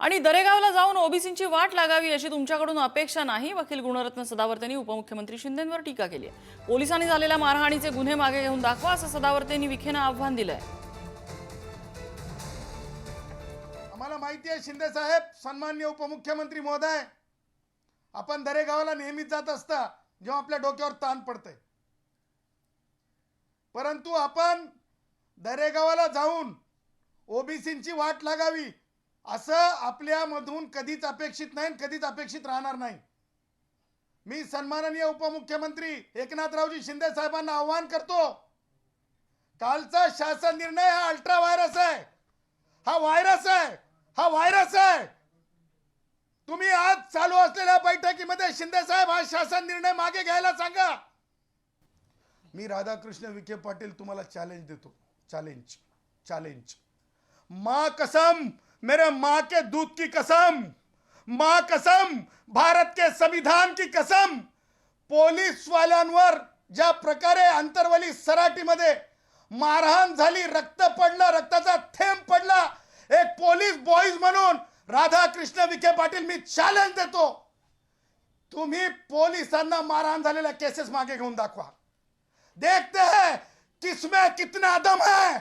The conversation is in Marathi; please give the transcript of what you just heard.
आणि दरेगावला जाऊन ओबीसींची वाट लागावी अशी तुमच्याकडून अपेक्षा नाही वकील गुणरत्न सदावर्तेंनी उपमुख्यमंत्री शिंदेंवर टीका केली आहे. पोलिसांनी झालेल्या मारहाणीचे गुन्हे मागे घेऊन दाखवा असं सदावर्तेंनी विखेनं आव्हान दिलंय. आम्हाला माहिती आहे शिंदे साहेब सन्मान्य उपमुख्यमंत्री महोदय आपण दरेगावला नेहमीच जात असता जेव्हा आपल्या डोक्यावर ताण पडतंय. परंतु आपण दरेगावाला जाऊन ओबीसींची वाट लागावी असं आपल्यामधून कधीच अपेक्षित नाही आणि कधीच अपेक्षित राहणार नाही. मी सन्माननीय उपमुख्यमंत्री एकनाथरावजी शिंदे साहेबांना आव्हान करतो कालचा शासन निर्णय हा अल्ट्रा व्हायरस आहे. हा व्हायरस आहे. हा व्हायरस आहे. तुम्ही आज चालू असलेल्या बैठकीमध्ये शिंदे साहेब हा शासन निर्णय मागे घ्यायला सांगा. मी राधाकृष्ण विखे पाटील तुम्हाला चॅलेंज देतो. चॅलेंज चॅलेंज मा कसम मेरे माँ के दूध की कसम माँ कसम भारत के संविधान की कसम पोलीस वाल्यांवर ज्या प्रकारे अंतरवली सराटीमध्ये मारहाण झाली रक्त पडलं रक्ताचा थेंब पडला एक पोलीस बॉईज म्हणून राधाकृष्ण विखे पाटील मी चॅलेंज देतो. तुम्ही पोलिसांना मारहाण झालेल्या केसेस मागे घेऊन दाखवा. देखते हैं किसमें कितना दम है?